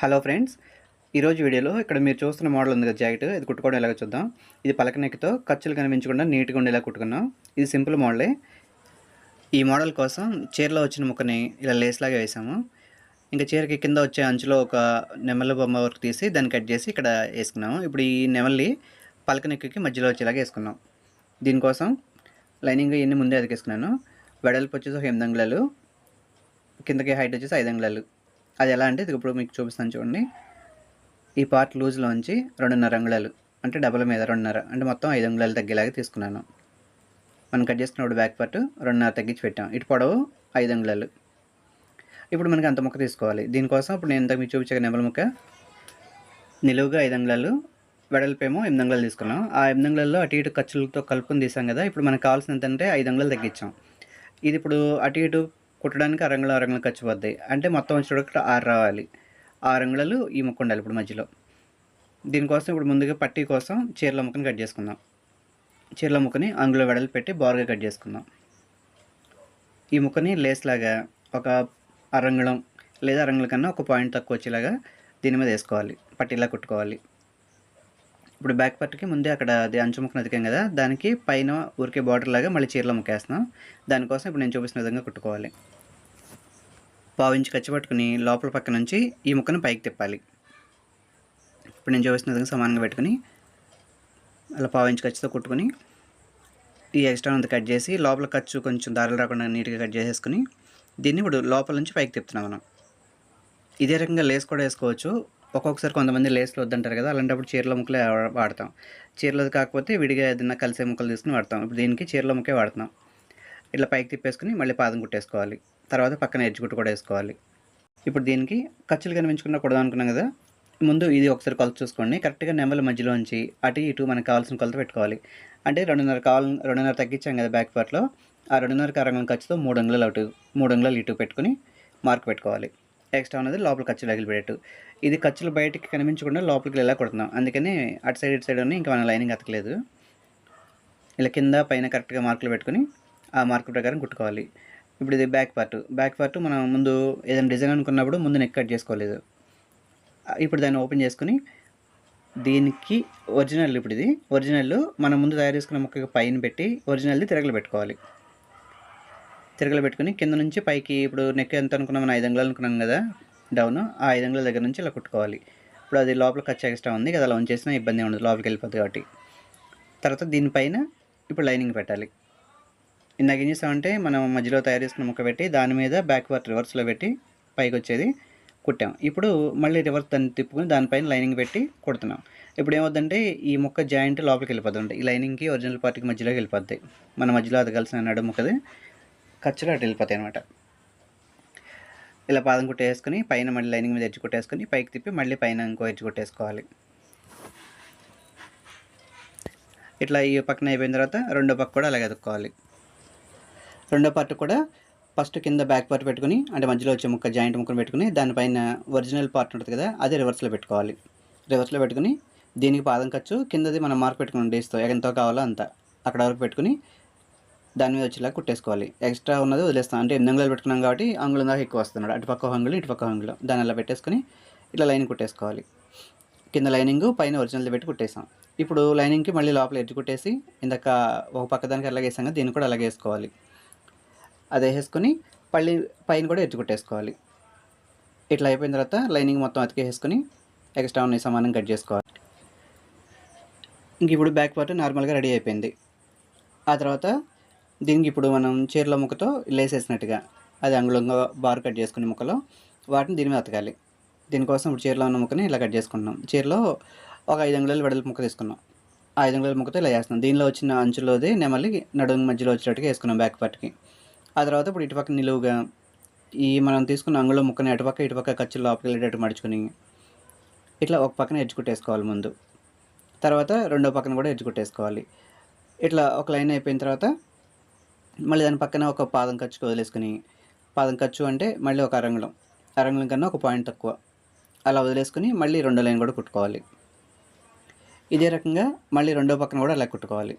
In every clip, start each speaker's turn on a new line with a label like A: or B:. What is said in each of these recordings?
A: Hello friends ఈరోజు వీడియోలో ఇక్కడ మీరు చూస్తున్న మోడల్ ఉంది కదా జాకెట్ ఇది కుట్టుకోవడం ఎలాగో చూద్దాం. ఇది పలకనెక్కితో ఖర్చులు కనిపించకుండా నీట్గా ఉండేలా కుట్టుకున్నాం. ఇది సింపుల్ మోడలే. ఈ మోడల్ కోసం చీరలో వచ్చిన ముక్కని ఇలా లేస్లాగా వేసాము. ఇంకా చీరకి కింద వచ్చే అంచులో ఒక నెమలి బొమ్మ వరకు తీసి దాన్ని కట్ చేసి ఇక్కడ వేసుకున్నాము. ఇప్పుడు ఈ నెమలి పలకనెక్కి మధ్యలో వచ్చేలాగా వేసుకున్నాం. దీనికోసం లైనింగ్ ఇవన్నీ ముందే అతికేసుకున్నాను. వెడల్పు వచ్చేసి ఒక ఎనిమిది అంగుళాలు కిందకి హైట్ వచ్చేసి ఐదు అంగుళాలు. అది ఎలా అంటే ఇది ఇప్పుడు మీకు చూపిస్తాను చూడండి. ఈ పార్ట్ లూజ్లోంచి రెండున్నర అంగుళాలు అంటే డబల్ మీద రెండున్నర అంటే మొత్తం ఐదు అంగుళాలు తగ్గేలాగా తీసుకున్నాను. మనం కట్ చేసుకున్నప్పుడు బ్యాక్ పార్ట్ రెండున్నర తగ్గించి పెట్టాం. ఇటు పొడవు ఐదు అంగుళాలు. ఇప్పుడు మనకి అంత ముక్క తీసుకోవాలి. దీనికోసం ఇప్పుడు నేను ఇంతకు మీకు చూపించే నెమల ముక్క నిలువుగా ఐదు అంగుళాలు వెడల్పేమో ఎనిమిది అంగుళాలు తీసుకున్నాం. ఆ ఎనిమిది అంగుళాల్లో అటు ఇటు ఖర్చులతో కలుపుని తీసాం కదా ఇప్పుడు మనకు కావాల్సినంత అంటే ఐదు అంగుళాలు తగ్గించాం. ఇది ఇప్పుడు అటు ఇటు కుట్టడానికి అరంగుళం అరంగుళం ఖర్చు పోద్ది అంటే మొత్తం వచ్చేటప్పుడు ఆరు రావాలి. ఆరు అంగుళాలు ఈ ముక్క ఉండాలి ఇప్పుడు మధ్యలో. దీనికోసం ఇప్పుడు ముందుగా పట్టీ కోసం చీరల ముక్కని కట్ చేసుకుందాం. చీరల ముక్కని అంగుళ వెడలు పెట్టి బారుగా కట్ చేసుకుందాం. ఈ ముక్కని లేస్ లాగా ఒక అరంగుళం లేదా అరంగుళ కన్నా ఒక పాయింట్ తక్కువ వచ్చేలాగా దీని మీద వేసుకోవాలి. పట్టీలా కుట్టుకోవాలి. ఇప్పుడు బ్యాక్ పట్టుకి ముందే అక్కడ అది అంచు ముక్కను అతికాం కదా దానికి పైన ఊరికే బార్డర్ లాగా మళ్ళీ చీరలో ముక్కేస్తున్నాం. దానికోసం ఇప్పుడు నేను చూపిస్తున్న విధంగా కుట్టుకోవాలి. పావించి ఇంచు ఖర్చు పట్టుకుని లోపల పక్క నుంచి ఈ ముక్కను పైకి తిప్పాలి. ఇప్పుడు నేను చూపిస్తున్న విధంగా సమానంగా పెట్టుకుని అలా పావించి ఖర్చుతో కుట్టుకుని ఈ ఎక్స్ట్రా అంతా కట్ చేసి లోపల ఖర్చు కొంచెం దారులు రాకుండా నీట్గా కట్ చేసేసుకుని దీన్ని ఇప్పుడు లోపల నుంచి పైకి తిప్పుతున్నాం మనం. ఇదే రకంగా లేస్ కూడా వేసుకోవచ్చు. ఒక్కొక్కసారి కొంతమంది లేస్లు వద్దంటారు కదా అలాంటప్పుడు చీరల ముక్కలే వాడతాం. చీరలది కాకపోతే విడిగా ఏదైనా కలిసే ముక్కలు తీసుకుని వాడతాం. ఇప్పుడు దీనికి చీరల ముక్కే వాడుతున్నాం. ఇట్లా పైకి తిప్పేసుకుని మళ్ళీ పాదం కుట్టేసుకోవాలి. తర్వాత పక్కన ఎడ్జిగుట్టు కూడా వేసుకోవాలి. ఇప్పుడు దీనికి ఖర్చులు కనిపించకుండా కొడదాం అనుకున్నాం కదా ముందు ఇది ఒకసారి కొలత చూసుకోండి. కరెక్ట్గా నెమ్మల మధ్యలోంచి అటు ఇటు మనకు కావాల్సిన కొలత పెట్టుకోవాలి. అంటే రెండున్నర కావాల రెండున్నర తగ్గించాం కదా బ్యాక్ పార్ట్లో. ఆ రెండున్నర కారంగం ఖర్చుతో మూడు అంగుళాలు అటు మూడు అంగుళాలు ఇటు పెట్టుకుని మార్క్ పెట్టుకోవాలి. ఎక్స్ట్రా ఉన్నది లోపల ఖర్చులు తగిలిపెట్టు ఇది ఖర్చులు బయటకి కనిపించకుండా లోపలికి ఇలా కొడుతున్నాం. అందుకని అటు సైడ్ ఇటు సైడ్ ఉన్న ఇంకా మన లైనింగ్ అతకలేదు. ఇలా కింద పైన కరెక్ట్గా మార్కులు పెట్టుకుని ఆ మార్కు ప్రకారం కుట్టుకోవాలి. ఇప్పుడు ఇది బ్యాక్ పార్ట్. బ్యాక్ పార్ట్ మనం ముందు ఏదైనా డిజైన్ అనుకున్నప్పుడు ముందు నెక్ కట్ చేసుకోలేదు. ఇప్పుడు దాన్ని ఓపెన్ చేసుకుని దీనికి ఒరిజినల్ ఇప్పుడు ఇది. ఒరిజినల్ మనం ముందు తయారు చేసుకున్న ముక్కకి పైన పెట్టి ఒరిజినల్ది తిరగలు పెట్టుకోవాలి. తిరగలు పెట్టుకుని కింద నుంచి పైకి ఇప్పుడు నెక్ ఎంత అనుకున్నాం? మనం ఐదు అంగుళాలు అనుకున్నాం కదా డౌన్ ఆ ఐదు అంగుళాల దగ్గర నుంచి ఇలా కుట్టుకోవాలి. ఇప్పుడు అది లోపల ఖర్చు ఎక్స్ట్రా ఉంది కదా అలా ఉంచేసినా ఇబ్బంది ఉండదు లోపలికి వెళ్ళిపోతుంది కాబట్టి. తర్వాత దీనిపైన ఇప్పుడు లైనింగ్ పెట్టాలి. ఇందాక ఏం చేస్తామంటే మనం మధ్యలో తయారు చేసుకున్న ముక్క పెట్టి దాని మీద బ్యాక్ పార్ట్ రివర్స్లో పెట్టి పైకి వచ్చేది కుట్టాం. ఇప్పుడు మళ్ళీ రివర్స్ దాన్ని తిప్పుకుని దానిపైన లైనింగ్ పెట్టి కుడుతున్నాం. ఇప్పుడు ఏమవుతుందంటే ఈ ముక్క జాయింట్ లోపలికి వెళ్ళిపోతుంది ఈ లైనింగ్కి ఒరిజినల్ పార్టీకి మధ్యలోకి వెళ్ళిపోద్ది. మన మధ్యలో అది కలిసిన నడు ముక్కది. ఖర్చులు అటు వెళ్ళిపోతాయి అనమాట ఇలా పాదం కుట్టేసుకుని పైన మళ్ళీ లైనింగ్ మీద ఎడ్జ్ కొట్టేసుకొని పైకి తిప్పి మళ్ళీ పైన ఇంకో ఎడ్జ్ కొట్టేసుకోవాలి. ఇట్లా ఈ పక్కన అయిపోయిన తర్వాత రెండో పక్క కూడా అలాగే అతుక్కోవాలి. రెండో పార్ట్ కూడా ఫస్ట్ కింద బ్యాక్ పార్ట్ పెట్టుకుని అంటే మధ్యలో వచ్చే ముక్క జాయింట్ ముక్కను పెట్టుకుని దానిపైన ఒరిజినల్ పార్ట్ ఉంటుంది కదా అది రివర్స్లో పెట్టుకోవాలి. రివర్స్లో పెట్టుకుని దీనికి పాదం ఖర్చు కిందది మనం మార్క్ పెట్టుకుని డేస్తో ఎంతో కావాలో అంత. అక్కడ వరకు పెట్టుకుని దాని మీద వచ్చేలా కుట్టేసుకోవాలి. ఎక్స్ట్రా ఉన్నది వదిలేస్తాం. అంటే ఎనిమిది అంగుళాలు పెట్టుకున్నాం కాబట్టి అంగుళం దాకా ఎక్కువ వస్తున్నాడు. అటు పక్క అంగుళం ఇటు పక్క అంగుళం. దాన్ని అలా పెట్టేసుకుని ఇట్లా లైనింగ్ కుట్టేసుకోవాలి. కింద లైనింగ్ పైన ఒరిజినల్ పెట్టి కుట్టేసాం. ఇప్పుడు లైనింగ్కి మళ్ళీ లోపల ఎడ్జ్ కుట్టేసి ఇందాక ఒక పక్క దానికి అలాగే వేసాం కదా దీన్ని కూడా అలాగే వేసుకోవాలి. అది వేసేసుకొని పళ్ళి పైన కూడా ఎడ్జ్ కుట్టేసుకోవాలి. ఇట్లా అయిపోయిన తర్వాత లైనింగ్ మొత్తం అతికేసుకొని ఎక్స్ట్రా ఉన్న సమానం కట్ చేసుకోవాలి. ఇంక ఇప్పుడు బ్యాక్ పార్ట్ నార్మల్గా రెడీ అయిపోయింది. ఆ తర్వాత దీనికి ఇప్పుడు మనం చీరల ముక్కతో లేసేసినట్టుగా అది అంగుళంగా బార్ కట్ చేసుకునే ముక్కలో వాటిని దీని మీద అతకాలి. దీనికోసం ఇప్పుడు చీరలో ఉన్న ముక్కని ఇలా కట్ చేసుకుంటున్నాం. చీరలో ఒక ఐదు అంగుళాలు వెడల్పు ముక్క తీసుకున్నాం. ఆ ఐదు అంగుళాల ముక్కతో ఇలా వేస్తున్నాం దీనిలో వచ్చిన అంచులోది నెమలి నడుము మధ్యలో వచ్చేటట్టుగా వేసుకున్నాం బ్యాక్ పార్ట్కి ఆ తర్వాత ఇప్పుడు ఇటుపక్క నిలువుగా ఈ మనం తీసుకున్న అంగుళం ముక్కని అటుపక్క ఇటుపక్క ఖర్చులు లోపలికి వెళ్ళేటట్టు మడుచుకుని ఇట్లా ఒక పక్కన ఎడ్జుకుట్టేసుకోవాలి ముందు. తర్వాత రెండో పక్కన కూడా ఎడ్జుకుట్టేసుకోవాలి ఇట్లా ఒక లైన్ అయిపోయిన తర్వాత మళ్ళీ దాని పక్కన ఒక పాదం ఖర్చుకు వదిలేసుకుని పాదం ఖర్చు అంటే మళ్ళీ ఒక అరంగళం. అరంగళం కన్నా ఒక పాయింట్ తక్కువ. అలా వదిలేసుకుని మళ్ళీ రెండో లైన్ కూడా కుట్టుకోవాలి. ఇదే రకంగా మళ్ళీ రెండో పక్కన కూడా అలా కుట్టుకోవాలి.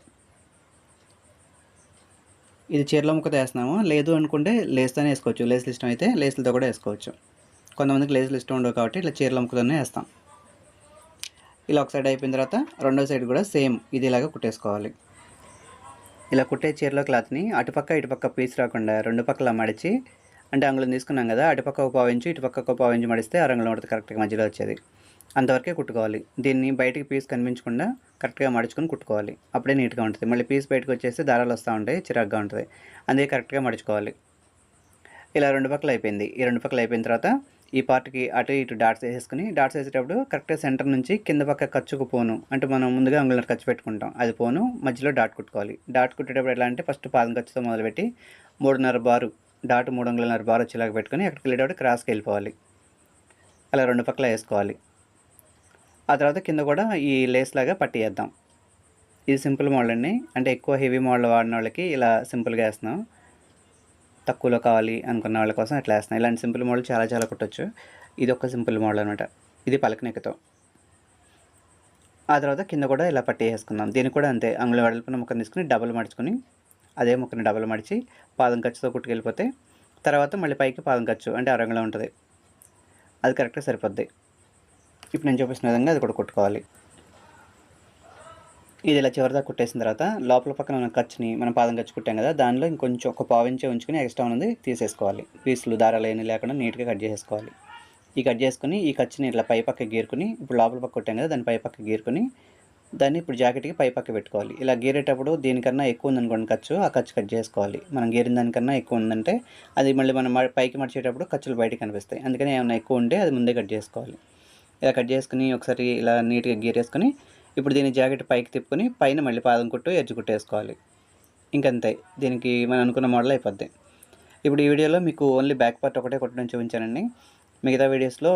A: ఇది చీరల ముక్కతో వేస్తున్నాము. లేదు అనుకుంటే లేస్తోనే వేసుకోవచ్చు. లేసులు ఇష్టం అయితే లేసులతో కూడా వేసుకోవచ్చు. కొంతమందికి లేసులు ఇష్టం ఉండవు కాబట్టి ఇట్లా చీరల ముక్కతోనే వేస్తాం. ఇలా ఒక సైడ్ అయిపోయిన తర్వాత రెండో సైడ్ కూడా సేమ్ ఇది ఇలాగ కుట్టేసుకోవాలి. ఇలా కుట్టే చీరలో క్లాత్ని అటుపక్క ఇటుపక్క పీస్ రాకుండా రెండు పక్కల మడిచి అంటే అంగుళం తీసుకున్నాం కదా అటుపక్క ఒక పావు ఇంచు ఇటుపక్క ఒక పావు ఇంచు మడిస్తే ఆ ఉంటుంది కరెక్ట్గా మధ్యలో వచ్చేది. అంతవరకే కుట్టుకోవాలి. దీన్ని బయటికి పీస్ కనిపించకుండా కరెక్ట్గా మడుచుకొని కుట్టుకోవాలి. అప్పుడే నీట్గా ఉంటుంది. మళ్ళీ పీస్ బయటకు వచ్చేసి దారాలు వస్తూ ఉంటాయి చిరాగ్గా ఉంటుంది. అందుకే కరెక్ట్గా మడుచుకోవాలి. ఇలా రెండు పక్కలు అయిపోయింది. ఈ రెండు పక్కలు అయిపోయిన తర్వాత ఈ పార్ట్కి అటు ఇటు డాట్స్ వేసేసుకుని డాట్స్ వేసేటప్పుడు కరెక్ట్గా సెంటర్ నుంచి కింద పక్క ఖర్చుకు పోను. అంటే మనం ముందుగా అంగుళం ఖర్చు పెట్టుకుంటాం. అది పోను మధ్యలో డాట్ కుట్టుకోవాలి. డాట్ కుట్టేటప్పుడు ఎలా అంటే ఫస్ట్ పాదం ఖర్చుతో మొదలుపెట్టి మూడున్నర బారు డాట్ మూడు అంగుళన్నర బారు వచ్చేలాగా పెట్టుకొని అక్కడికి వెళ్ళేటప్పుడు క్రాస్కి వెళ్ళిపోవాలి. అలా రెండు పక్కల వేసుకోవాలి. ఆ తర్వాత కింద కూడా ఈ లేస్ లాగా పట్టేద్దాం ఇది సింపుల్ మోడల్ అండి. అంటే ఎక్కువ హెవీ మోడల్ వాడిన వాళ్ళకి ఇలా సింపుల్గా వేస్తున్నాం. తక్కువలో కావాలి అనుకున్న వాళ్ళ కోసం అట్లా వేస్తున్నాయి ఇలాంటి సింపుల్ మోడల్ చాలా చాలా కుట్టచ్చు. ఇది ఒక సింపుల్ మోడల్ అనమాట ఇది పలకనెక్కతో ఆ తర్వాత కింద కూడా ఇలా పట్టి వేసుకుందాం. దీనికి కూడా అంతే. అంగుళం వెడల్పున ముక్కను తీసుకుని డబల్ మడుచుకొని అదే ముక్కని డబల్ మడిచి పాదం ఖర్చుతో కుట్టుకెళ్ళిపోతే తర్వాత మళ్ళీ పైకి పాదం ఖర్చు అంటే అరంగులో ఉంటుంది. అది కరెక్ట్గా సరిపోద్ది. ఇప్పుడు నేను చూపిస్తున్న విధంగా అది కూడా కుట్టుకోవాలి. ఇది ఇలా చివరిదాకా కుట్టేసిన తర్వాత లోపల పక్కన ఉన్న ఖర్చుని మనం పాదం ఖర్చు కుట్టాం కదా దానిలో ఇంకొంచెం ఒక పావించే ఉంచుకొని ఎక్స్ట్రా ఉన్నది తీసేసుకోవాలి. పీసులు దారాలు ఏమీ లేకుండా నీట్గా కట్ చేసేసుకోవాలి. ఈ కట్ చేసుకుని ఈ ఖర్చుని ఇట్లా పై పక్క గీరుకుని ఇప్పుడు లోపల పక్క కుట్టాం కదా దాన్ని పై పక్క గీరుకుని దాన్ని ఇప్పుడు జాకెట్కి పై పక్క పెట్టుకోవాలి. ఇలా గీరేటప్పుడు దీనికన్నా ఎక్కువ ఉందనుకోండి ఖర్చు ఆ ఖర్చు కట్ చేసుకోవాలి. మనం గీరిన దానికన్నా ఎక్కువ ఉందంటే అది మళ్ళీ మనం పైకి మడిచేటప్పుడు ఖర్చులు బయటకు కనిపిస్తాయి. అందుకని ఏమైనా ఎక్కువ ఉంటే అది ముందే కట్ చేసుకోవాలి. ఇలా కట్ చేసుకుని ఒకసారి ఇలా నీట్గా గీరేసుకుని ఇప్పుడు దీని జాకెట్ పైకి తిప్పుకొని పైన మళ్ళీ పాదం కుట్టు ఎడ్జ్ కుట్టేసుకోవాలి ఇంకంతే. దీనికి మనం అనుకున్న మోడల్ అయిపోద్ది. ఇప్పుడు ఈ వీడియోలో మీకు ఓన్లీ బ్యాక్ పార్ట్ ఒకటే కుట్టడం చూపించానండి. మిగతా వీడియోస్లో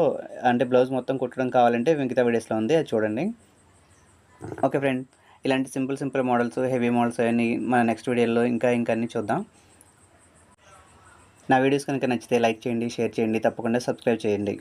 A: అంటే బ్లౌజ్ మొత్తం కుట్టడం కావాలంటే మిగతా వీడియోస్లో ఉంది అది చూడండి. ఓకే ఫ్రెండ్ ఇలాంటి simple simple models heavy models అవన్నీ మన నెక్స్ట్ వీడియోలో ఇంకా ఇంకా అన్నీ చూద్దాం. నా వీడియోస్ కనుక నచ్చితే లైక్ చేయండి షేర్ చేయండి తప్పకుండా సబ్స్క్రైబ్ చేయండి.